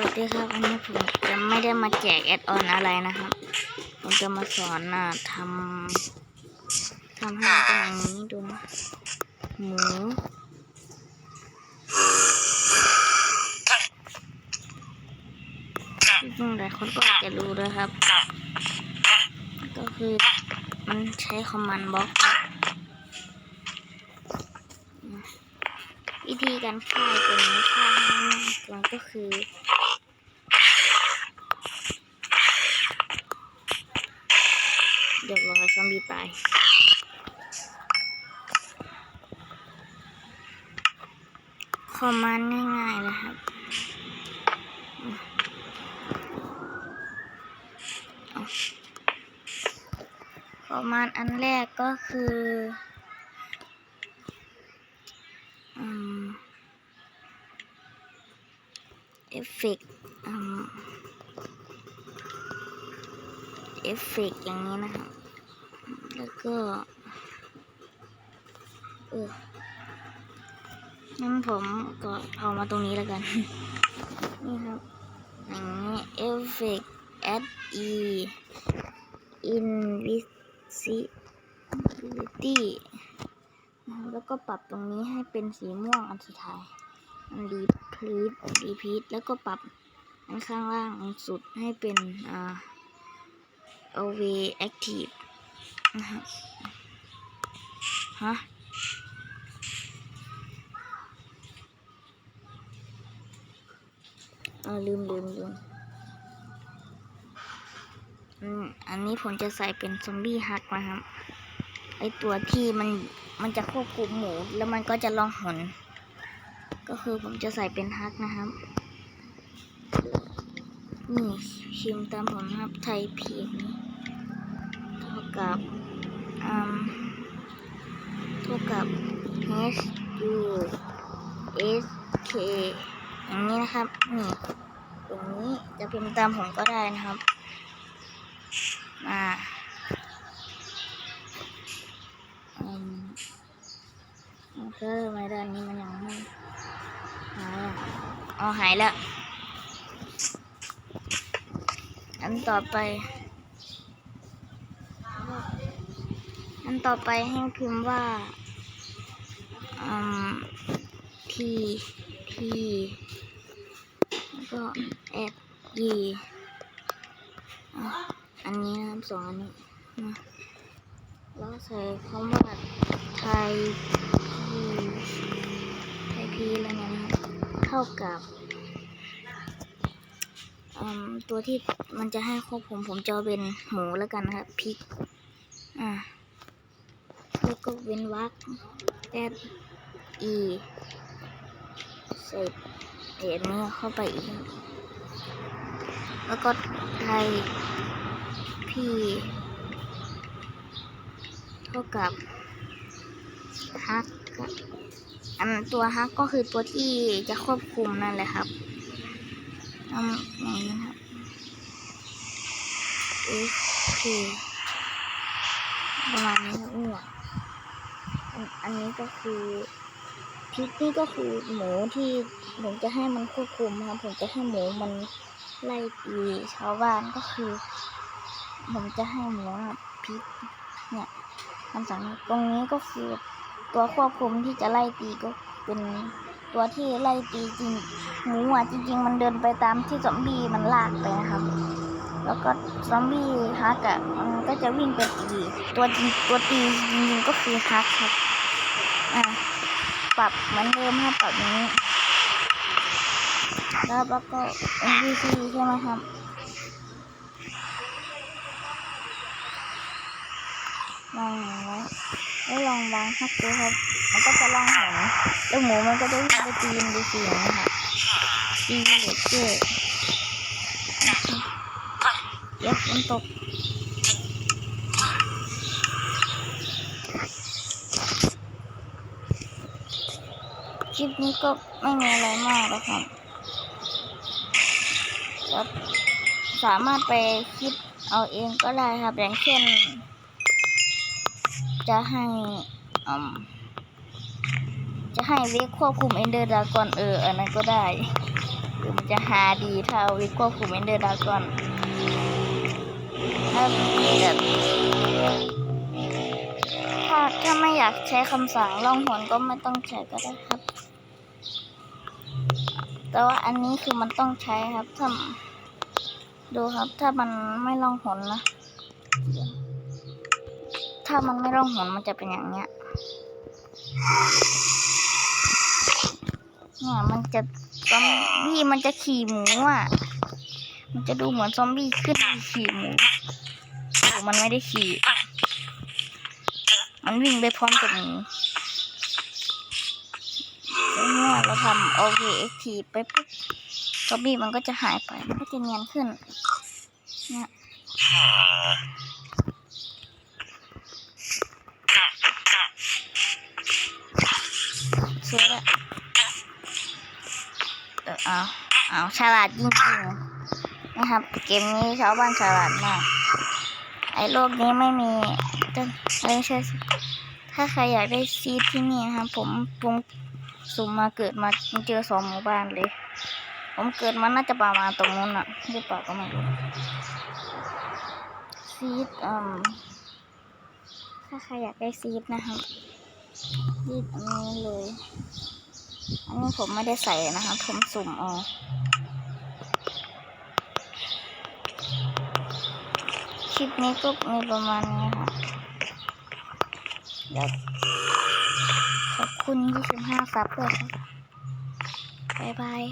วัสดีครับวันนี้ผมจะไม่ได้มาแจกแอดออนอะไรนะครับ ผมจะมาสอนนะทำทำให้เป็นอย่างนี้ดูนะหมูจริงหลายคนก็อาจจะรู้นะครับ ก็คือมันใช้คอมมานด์บล็อกวิธีการฆ่าตัวนี้ฆ่าง่ายกว่าก็คือ เดี๋ยวรอ ซอมบี้ตายคอมมานด์ง่ายๆเลยครับคอมมานด์อันแรกก็คืออืมเอฟเฟกอืมเอฟเฟกอย่างนี้นะครับ แล้วก็เอองั้นผมก็เอามาตรงนี้แล้วกัน นี่ครับอย่างนี้ effect add e invisibility นะครับแล้วก็ปรับตรงนี้ให้เป็นสีม่วงอันสุดท้ายอัน repeat repeat แล้วก็ปรับอันข้างล่างสุดให้เป็นอ่า always active นะครับฮะเออลืมลืมลืมอืมอันนี้ผมจะใส่เป็นซอมบี้ฮักนะครับ ไอตัวที่มันมันจะควบคุมหมู แล้วมันก็จะลองหน ก็คือผมจะใส่เป็นฮักนะครับ นี่ชิมตามผมนะครับไทยพีนี้เท่ากับ อืมเท่ากับ H U S K อย่างนี้นะครับ นี่ตรงนี้จะพิมพ์ตามผมก็ได้นะครับ มาอืมโอเคทำได้านนี้มันยังไม่หายอะอ๋อหายแล้ว อันต่อไป อันต่อไปให้พิมพ์ว่าอืม P P แล้วก็ F E อะอันนี้นะครับสองอันนี้นะแล้วใส่คำว่าไทยพีไทยพีแล้วนะครับเท่ากับตัวที่มันจะให้ควบคุมผมจะเอเป็นหมูแล้วกันนะครับพริกอะ ก็เว้นวรรค F E เสร็จเหรียญนี้เข้าไปอีก แล้วก็ไทยพีเท่ากับฮักอันตัวฮักก็คือตัวที่จะควบคุมนั่นแหละครับอืมอย่างนี้นะครับ F P ประมาณนี้ครับเนี่ยอัน อันนี้ก็คือพริกนี่ก็คือหมูที่ผมจะให้มันควบคุมครับผมจะให้หมูมันไล่ตีชาวบ้านก็คือ ผมจะให้หมูพริกเนี่ยคำสั่งตรงนี้ก็คือตัวควบคุมที่จะไล่ตีก็เป็นตัวที่ไล่ตีจริงหมูอะจริง ๆ มันเดินไปตามที่ซอมบี้มันลากไปนะครับ แล้วก็ซอมบี้ฮักอะมันก็จะวิ่งไปตีตัวจริงตัวตีจริงๆก็คือฮักครับ อะปรับเหมือนเดิมครับปรับนี้ แล้วก็ NPC ใช่ไหมครับลองอย่างนี้แล้วลองวางฮักดูครับ มันก็จะลองห็นแล้วหมูมันก็จะวิ่งไปตี NPC อย่างนี้ครับตีเหล็กเกอร์เดี๋ยวฝนตก ลิปนี้ก็ไม่มีอะไรมากแล้วครับแล้วสามารถไปคิดเอาเองก็ได้ครับ อย่างเช่น จะให้จะให้เวกควบคุมเอนเดอร์ดากอนเอออันนั้นก็ได้หรือมันจะหาดีถ้าเอาวิกควบคุมเอนเดอร์ดากอนถ้าแบบถ้าถ้าไม่อยากใช้คำสั่งล่องหนก็ไม่ต้องใช้ก็ได้ครับ แต่ว่าอันนี้คือมันต้องใช้ครับ ถ้าดูครับ ถ้ามันไม่ล่องหนนะ ถ้ามันไม่ล่องหนมันจะเป็นอย่างเนี้ย เนี่ยมันจะซอมบี้มันจะขี่หมูอะ มันจะดูเหมือนซอมบี้ขึ้นขี่หมูมันไม่ได้ขี่ มันวิ่งไปพร้อมกับหมู เมื่อเราทำ OKXT ไปปุ๊บซอมบี้มันก็จะหายไป มันก็จะเนียนขึ้นเนี่ยเชื่อละเออเอาเอาฉลาดจริงๆนะครับ เกมนี้ชาวบ้านฉลาดมาก ไอ้โลกนี้ไม่มีจะไม่ใช่ถ้าใครอยากได้ซีดที่นี่นะครับผมผม สุ่มมาเกิดมาเจอสองหมู่บ้านเลย ผมเกิดมาน่าจะประมาณตรงนู้นอะหรือเปล่าก็ไม่รู้ซีดอืมถ้าใครอยากได้ซีดนะครับรีดอันนี้เลย อันนี้ผมไม่ได้ใส่นะคะผมสุ่มเอาคลิปนี้ก็มีประมาณนี้ค่ะแล้วขอบ คุณ 25ซับด้วยครับบ๊ายบาย